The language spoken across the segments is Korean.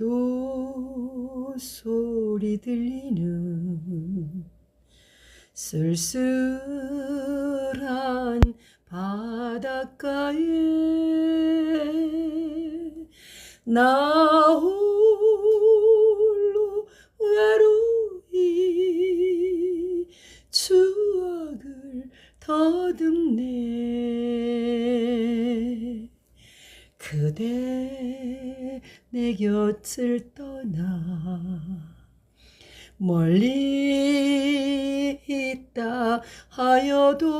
파도 소리 들리는 쓸쓸한 바닷가에 나 홀로 외로이 추억을 더듬네 그대 내 곁을 떠나 멀리 있다 하여도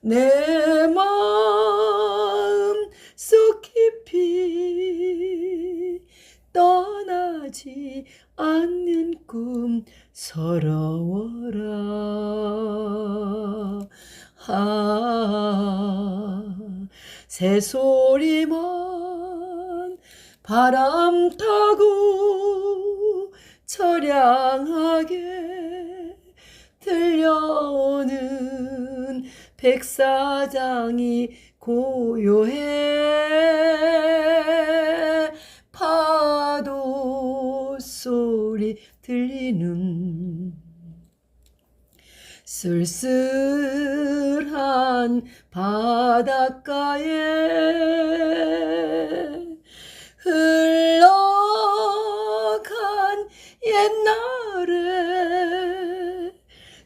내 마음 속 깊이 떠나지 않는 꿈 서러워라. 아, 새소리만 바람 타고 처량하게 들려오는 백사장이 고요해. 파도 소리 들리는 쓸쓸 한 바닷가에 흘러간 옛날에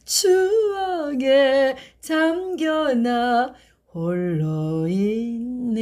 추억에 잠겨나 홀로 있네